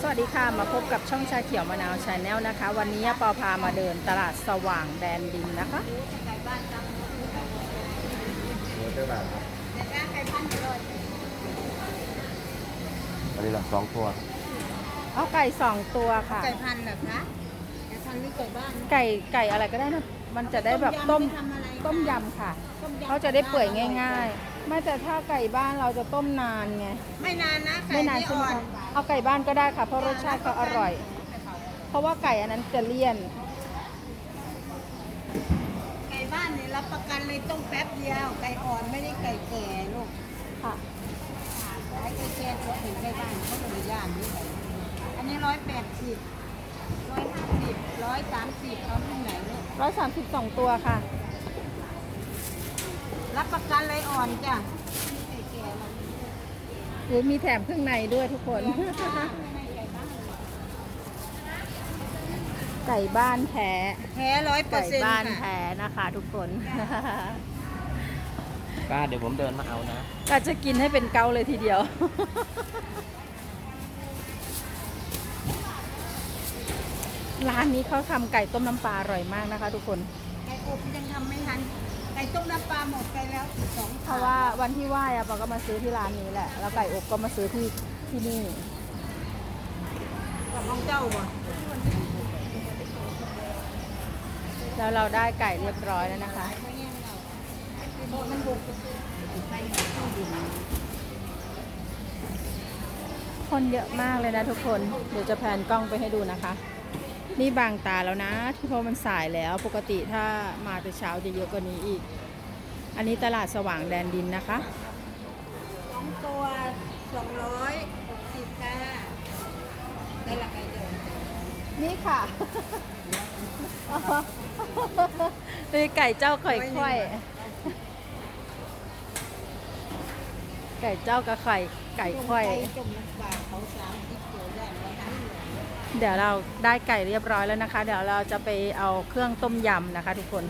สวัสดีค่ะ มาพบกับช่องชาเขียวมะนาวชาแนลนะคะ วันนี้ปอพามาเดินตลาดสว่างแดนดินนะคะหัวเจ้าบ่าวครับอันนี้หลักสองตัวเอาไก่สองตัวค่ะ ไก่พันธุ์เหรอคะไก่พันธุ์หรือไก่บ้านไก่ไก่อะไรก็ได้นะมันจะได้แบบต้มทำอะไรคะต้มยำค่ะต้มยำเขาจะได้เปื่อยง่าย ๆ ไม่แต่ถ้าไก่บ้านเราจะต้มนานไง ไม่นานนะไก่ไม่นานไม่ใช่ไหมอ่อนคะเอาไก่บ้านก็ได้ค่ะ เพราะรสชาติเขาอร่อย เพราะว่าไก่อันนั้นจะเลี่ยน ไก่บ้านเนี่ยรับประกันเลยต้มแป๊บเดียวไก่อ่อนไม่ได้ไก่แก่ลูกค่ะไอ้ไก่แก่ตัวถึงไก่บ้านเขาเลยย่านนี่อันนี้ร้อยแปดสิบร้อยห้าสิบร้อยสามสิบเอาที่ไหนลูกร้อยสามสิบสองตัวค่ะ รับประกันเลยอ่อนจ้ะไก่แก่เราหรือมีแถมเครื่องในด้วยทุกคน ไก่บ้านแท้แท้ร้อยเปอไก่ร์เซ็นต์บ้านค่ะแท้นะคะทุกคนป้าเดี๋ยวผมเดินมาเอานะ ก็จะกินให้เป็นเกาเลยทีเดียว ร้านนี้เขาทำไก่ต้มน้ำปลาอร่อยมากนะคะ ทุกคน ไก่อบยังทำไม่ทันไก่ต้มน้ำปลาหมดไปแล้วสองเพราะว่าวันที่ไหว้อะปาก็มาซื้อที่ร้านนี้แหละ แล้วไก่อบก็มาซื้อที่ที่นี่ กับน้องเจ้าบ่แล้วเราได้ไก่เรียบร้อยแล้วนะคะ มันบุกคนเยอะมากเลยนะทุกคน เดี๋ยวจะแพนกล้องไปให้ดูนะคะ นี่บางตาแล้วนะ ที่เพราะมันสายแล้วปกติถ้ามาแต่เช้าจะเยอะกว่านี้อีก อันนี้ตลาดสว่างแดนดินนะคะสองตัวสองร้อยหกสิบค่ะได้ละไก่เดิมนี่ค่ะนี่ไก่เจ้าไข่ไข่ไก่เจ้ากับไข่ไก่ไข่จมน้ำปลาเขาสามสิบตัวได้แล้วนะ เดี๋ยวเราได้ไก่เรียบร้อยแล้วนะคะ เดี๋ยวเราจะไปเอาเครื่องต้มยำนะคะ ทุกคน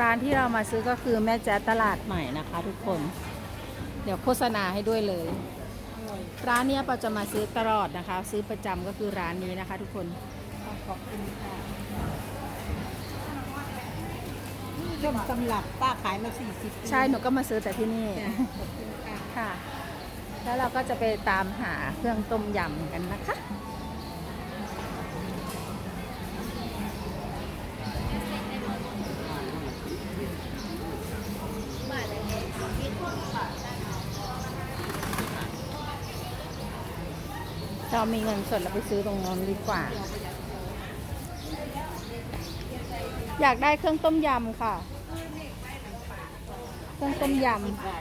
ร้านที่เรามาซื้อก็คือแม่แจ๊ตลาดใหม่นะคะ ทุกคน เดี๋ยวโฆษณาให้ด้วยเลย ร้านเนี้ยปาจะมาซื้อตลอดนะคะ ซื้อประจำก็คือร้านนี้นะคะ ทุกคนขอบคุณค่ะต้มตำลับป้าขายมาสี่สิบใช่หนูก็มาซื้อแต่ที่นี่ขอบคุณค่ะ ค่ะ แล้วเราก็จะไปตามหาเครื่องต้มยำกันนะคะ เรามีเงินสดเราไปซื้อตรงนั้นดีกว่า อยากได้เครื่องต้มยำค่ะ เครื่องต้มยำค่ะ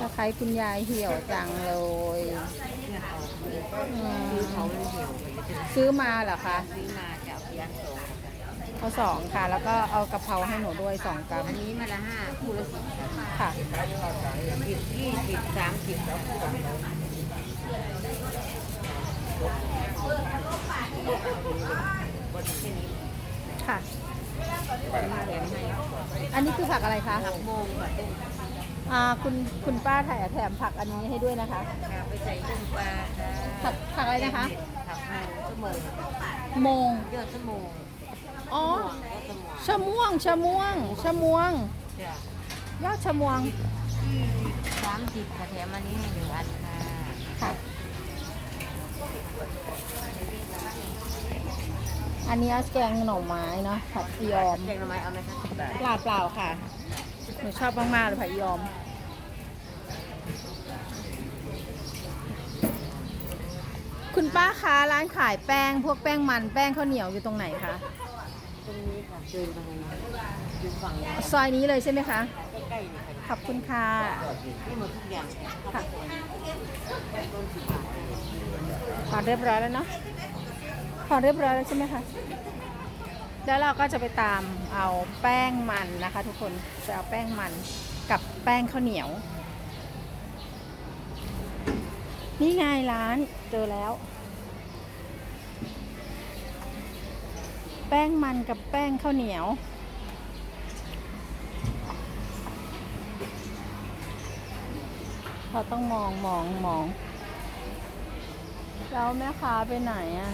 ตะไคร้คุณยายเหี่ยวจังเลยซื้อมาเหรอคะ ซื้อมาจากยานสง เอาสองค่ะ แล้วก็เอากะเพราให้หนูด้วยสองกรัมอันนี้มาละห้าคู่ละสิบค่ะ สิบยี่สิบสามสิบค่ะ มาแถมให้อันนี้คือผักอะไรคะหักโมงค่ะต้มอ่าคุณคุณป้าถ่ายแถมผักอันนี้ให้ด้วยนะคะค่ะไปใส่ต้มปลาค่ะผักผักอะไรนะคะ ผักโมงชั่วโมง โมง ยอดชั่วโมง อ๋อยอดชั่วโมงชะม่วงชะม่วงชะม่วงจ้ะยอดชะม่วงที่สามสิบค่ะแถมอันนี้ให้หนึ่งอันค่ะค่ะอันนี้แกงหน่อไม้เนาะผัดยอมแกงหน่อไม้เอาไหมคะเปล่าเปล่าค่ะหนูชอบมากๆเลยผัดยอมคุณป้าคะร้านขายแป้ง พวกแป้งมันแป้งข้าวเหนียวอยู่ตรงไหนคะต รงนี้ค่ะเดินไปทางนี้อยู่ฝั่งนี้ซอยนี้เลยใช่ไหมคะ ใกล้ๆนี่ค่ะขอบคุณค่ะ ที่หมดทุกอย่างค่ะ ต้นสิบบาทขอเรียบร้อยแล้วเนาะขอเรียบร้อยแล้วใช่ไหมคะ แล้วเราก็จะไปตามเอาแป้งมันนะคะ ทุกคน จะเอาแป้งมันกับแป้งข้าวเหนียว นี่ไงร้านเจอแล้ว แป้งมันกับแป้งข้าวเหนียว เราต้องมองมองมองแล้วแม่ค้าไปไหนอะ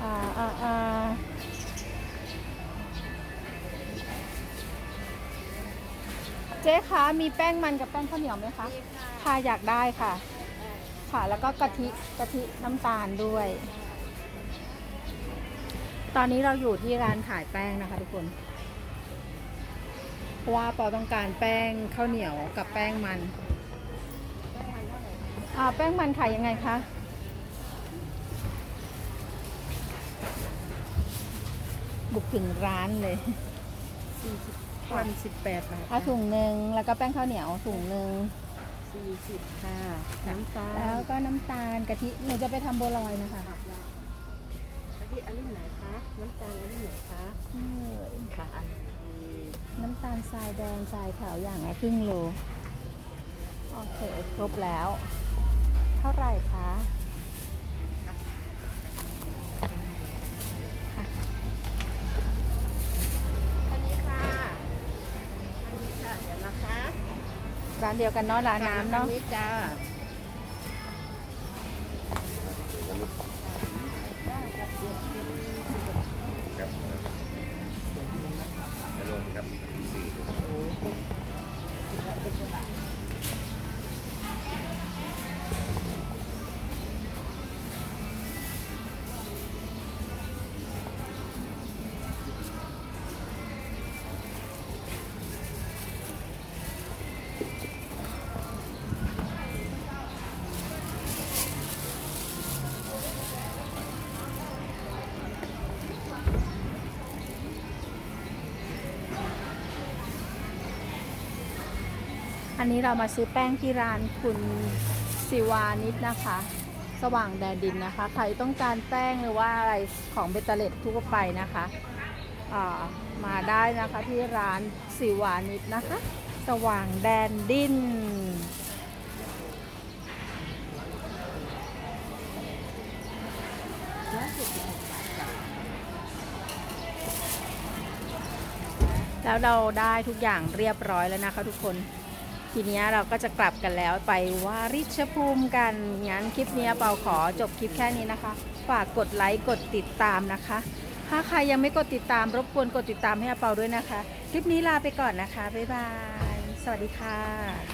อ่าอ่าอ่าเจ๊คะมีแป้งมันกับแป้งข้าวเหนียวไหมคะค่ะอยากได้ค่ะ ค่ะ แล้วก็กะทิกะทิน้ำตาลด้วย ตอนนี้เราอยู่ที่ร้านขายแป้งนะคะทุกคนเพราะว่าปอต้องการแป้งข้าวเหนียวกับแป้งมันอ่าแป้งมันขายยังไงคะบุกถึงร้านเลยพันสิบแปดบาทเอาถุงหนึ่งแล้วก็แป้งข้าวเหนียวถุงหนึ่ง สี่สิบค่ะ น้ำตาลแล้วก็น้ำตาลกะทิหนูจะไปทำบัวลอยนะคะอันนี้อันนี้ไหนคะ น้ำตาลอันนี้ไหนคะนี่เลยค่ะอันนี้น้ำตาลทรายแดงทรายขาวอย่างละครึ่งโล โอเค ครบแล้ว เท่าไหร่คะค่ะ อันนี้ค่ะอันนี้ค่ะเดี๋ยวนะคะ ร้านเดียวกันเนาะร้านน้ำเนาะอันี้จ้าครับจะลงครับสี่ อันนี้เรามาซื้อแป้งที่ร้านคุณสิวานิดนะคะ สว่างแดนดินนะคะ ใครต้องการแป้งหรือว่าอะไรของเบตเตอร์เล็ตทั่วไปนะคะามาได้นะคะที่ร้านสิวานิดนะคะ สว่างแดนดิน แล้วเราได้ทุกอย่างเรียบร้อยแล้วนะคะทุกคน ทีนี้เราก็จะกลับกันแล้วไปวาริชภูมิกัน งั้นคลิปนี้เปาขอจบคลิปแค่นี้นะคะ ฝากกดไลค์กดติดตามนะคะถ้าใครยังไม่กดติดตามรบกวนกดติดตามให้อาเปาด้วยนะคะ คลิปนี้ลาไปก่อนนะคะ บ๊ายบาย วัสดีค่ะ